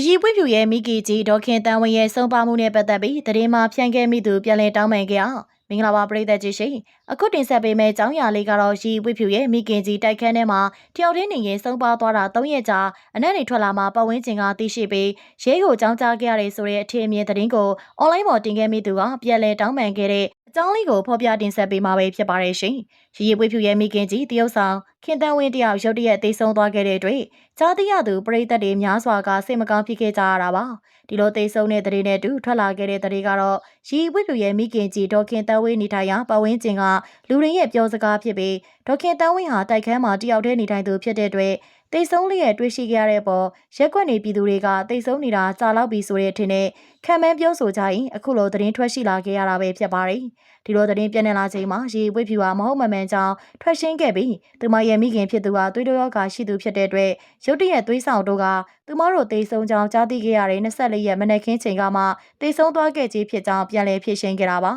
ရီရီပွင့်ဖြူရဲ့မိကီကြီးဒေါခင်တန်ဝင်းရဲ့ဆုံးပါမှုနဲ့ပတ်သက်ပြီးသတင်းမှဖြန့်ခဲ့မိသူပြန်လည်တောင်းပန်ခဲ့အောင်မင်္ဂလာပါပရိသတ်ကြီးရှင်အခုတင်ဆက်ပေးမယ့်အကြောင်းအရာလေးကတော့ရီရီပွင့်ဖြူရဲ့မိခင်ကြီးတိုက်ခန်းထဲမှာတယောက်တည်းနေရင်ဆုံးပါသွားတာ၃ရက်ကြာအနက်နေထွက်လာမှပတ်ဝန်းကျင်ကသိရှိပြီးရဲကိုကြောင်းကြားခဲ့ရတယ်ဆိုတဲ့အထင်အမြင်သတင်းကိုအွန်လိုင်းပေါ်တင်ခဲ့မိသူကပြန်လည်တောင်းပန်ခဲ့တဲ့အကြောင်းလေးကိုဖော်ပြတင်ဆက်ပေးမှာပဲဖြစ်ပါတယ်ရှင်ရီရီပွင့်ဖြူရဲ့မိခင်ကြီးတရုတ်ဆောင်ခင်တန်ဝင်းတယောက်ရုတ်တရက်သိဆုံးသွားခဲ့တဲ့အတွက်ကြားသိရသူပရိသတ်တွေများစွာကစိတ်မကောင်းဖြစ်ခဲ့ကြရတာပါဒီလိုသိဆုံးတဲ့တဲ့နဲ့တူထွက်လာခဲ့တဲ့တဲ့ကတော့ရီဝိလူရဲ့မိခင်ကြီးဒေါခင်တန်းဝင်းနေထိုင်ရာပတ်ဝန်းကျင်ကလူတွေရဲ့ပြောစကားဖြစ်ပြီးဒေါခင်တန်းဝင်းဟာတိုက်ခန်းမှာတယောက်တည်းနေထိုင်သူဖြစ်တဲ့အတွက်တိတ်ဆုံးလေးရဲ့တွေ့ရှိခဲ့ရတဲ့ပေါ်ရက်ွက်နေပြည်သူတွေကတိတ်ဆုံးနေတာကြာလောက်ပြီဆိုတဲ့အထင်နဲ့ခံမှန်းပြောဆိုကြရင်အခုလိုသတင်းထွက်ရှိလာခဲ့ရတာပဲဖြစ်ပါတယ်ဒီလိုသတင်းပြန့်နှံ့လာချိန်မှာရေဝိဖြူဟာမဟုတ်မမှန်ကြောင်းထွက်ရှင်းခဲ့ပြီးသူမရဲ့မိခင်ဖြစ်သူဟာသွေးတိုးရောဂါရှိသူဖြစ်တဲ့အတွက်ရုတ်တရက်သွေးဆောင်တို့ကသူမတို့တိတ်ဆုံးကြောင်းကြားသိခဲ့ရတဲ့24ရက်မနက်ခင်းချိန်ကမှတိတ်ဆုံးသွားခဲ့ခြင်းဖြစ်ကြောင်းပြန်လည်ဖြေရှင်းခဲ့တာပါ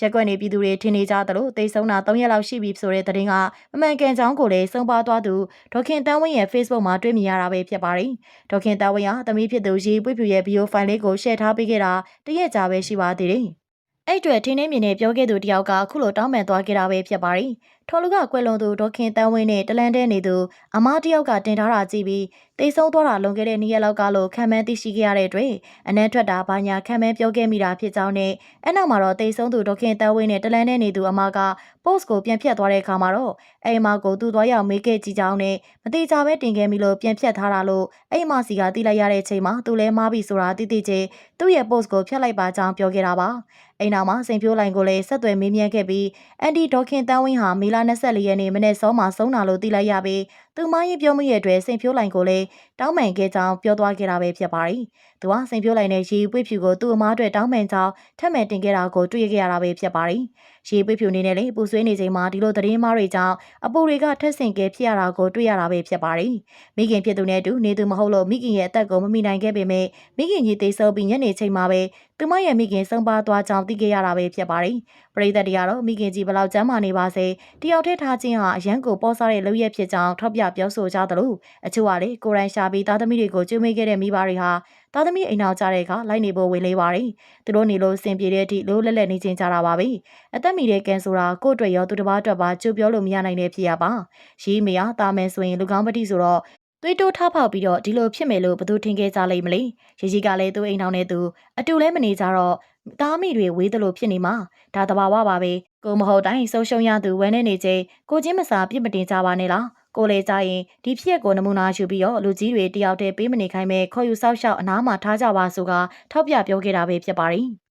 ရက်ွက်နေပြည်သူတွေထင်နေကြသလိုတိတ်ဆုံးတာ3ရက်လောက်ရှိပြီဆိုတဲ့သတင်းကအမှန်ကန်ကြောင်းကိုလည်းစုံပါသွားသူဒေါခင်တန်းဝင်းရဲ့ Facebook မှာတွေ့မြင်ရတာပဲဖြစ်ပါတယ်ဒေါခင်တန်းဝင်းဟာသမီးဖြစ်သူရေပွေ့ဖြူရဲ့ video file လေးကို share ထားပေးခဲ့တာတရက်ကြာပဲရှိပါသေးတယ်အဲ့အတွက်ထင်းနေမြင်နေပြောခဲ့သူတယောက်ကအခုလိုတောင်းပန်သွားခဲ့တာပဲဖြစ်ပါတယ်။ ထော်လူကကွယ်လွန်သူဒေါခင်တန်းဝင်းနဲ့တလန်တဲနေသူအမတယောက်ကတင်ထားတာကြည့်ပြီးတိတ်ဆုံးသွားတာလွန်ခဲ့တဲ့နေ့ရက်လောက်ကလို့ခံမှန်းသိရှိခဲ့ရတဲ့အတွက်အနက်ထွက်တာဘာညာခံမှန်းပြောခဲ့မိတာဖြစ်ကြောင်းနဲ့အဲ့နောက်မှာတော့တိတ်ဆုံးသူဒေါခင်တန်းဝင်းနဲ့တလန်တဲနေသူအမက post ကိုပြန်ဖြတ်သွားတဲ့အခါမှာတော့အဲ့အမကိုသူ့သွားရောက်မေးခဲ့ကြည့်ကြောင်းနဲ့မတိကြပဲတင်ခဲ့မိလို့ပြန်ဖြတ်ထားတာလို့အဲ့အမစီကတိလိုက်ရတဲ့ချိန်မှာသူလဲမားပြီဆိုတာတိတိချင်းသူ့ရဲ့ post ကိုဖြတ်လိုက်ပါကြောင်းပြောခဲ့တာပါ။အိမ်နောက်မှာစိန်ဖြိုးလိုင်ကိုလည်းဆက်သွယ်မေးမြန်းခဲ့ပြီးအန်ဒီဒေါခင်တန်းဝင်းဟာမေလ24ရက်နေ့မနေ့စောမှာဆုံးတာလို့သိလိုက်ရပြီး သူမရဲ့ပြောမှုရဲ့အတွက်စိန်ဖြိုးလိုင်ကိုလည်းတောင်းပန်ခဲ့ကြောင်းပြောသွားခဲ့တာပဲဖြစ်ပါတယ်။သူကစိန်ဖြိုးလိုင်နဲ့ရေပွေ့ဖြူကိုသူ့အမားအတွက်တောင်းပန်ကြောင်းထပ်မံတင်ခဲ့တာကိုတွေ့ခဲ့ရတာပဲဖြစ်ပါတယ်။ရေပွေ့ဖြူနေနဲ့လည်းပူဆွေးနေချိန်မှာဒီလိုသတင်းမားတွေကြောင့်အပူတွေကထက်ဆင်ကဲဖြစ်ရတာကိုတွေ့ရတာပဲဖြစ်ပါတယ်။မိခင်ဖြစ်သူနဲ့တူနေသူမဟုတ်လို့မိခင်ရဲ့အသက်ကိုမမိနိုင်ခဲ့ပေမဲ့မိခင်ကြီးတိတ်ဆုံပြီးညနေချိန်မှာပဲသူမရဲ့မိခင်ဆုံးပါသွားကြောင်းသိခဲ့ရတာပဲဖြစ်ပါတယ်။ပရိသတ်တွေကတော့မိခင်ကြီးဘလောက်ကျမ်းမာနေပါစေတယောက်တည်းထားခြင်းဟာအရန်ကိုပေါ်စားတဲ့လုပ်ရက်ဖြစ်ကြောင်းထောက်ပြပြောဆိုကြသလိုအချို့ကလည်းကိုရိုင်းရှာပြီးသားသမီးတွေကိုကျွေးမိခဲ့တဲ့မိဘတွေဟာသားသမီးအိမ်အောင်ကြတဲ့အခါလိုက်နေဖို့ဝင်လေးပါတယ်။သူတို့နေလို့စင်ပြေတဲ့အထိလိုလက်လက်နေချင်းကြတာပါပဲ။အသက်မီတဲ့ကန်ဆိုတာကိုယ့်အတွက်ရောသူတစ်ပါးအတွက်ပါကြိုးပြောလို့မရနိုင်တဲ့ဖြစ်ရပါ။ရီးမရတာမယ်ဆိုရင်လူကောင်းပတိဆိုတော့သွေးတိုးထားဖောက်ပြီးတော့ဒီလိုဖြစ်မယ်လို့ဘသူထင်ခဲ့ကြလိမ့်မလဲ။ရီကြီးကလည်းသူ့အိမ်အောင်နဲ့သူအတူလဲမနေကြတော့သားမိတွေဝေးသလိုဖြစ်နေမှာဒါတဘာဝပါပဲကိုမဟုတ်တိုင်းဆုံးရှုံးရသူဝဲနေနေချင်းကိုချင်းမစာပြစ်မတင်ကြပါနဲ့လား ကိုလေကြရင်ဒီဖြစ်က်ကိုနမူနာယူပြီးတော့လူကြီးတွေတယောက်တည်းပေးမနေခိုင်းမဲ့ခေါ်ယူဆောက်ရှောက်အနားမှာထားကြပါဆိုကထောက်ပြပြောခဲ့တာပဲဖြစ်ပါတယ်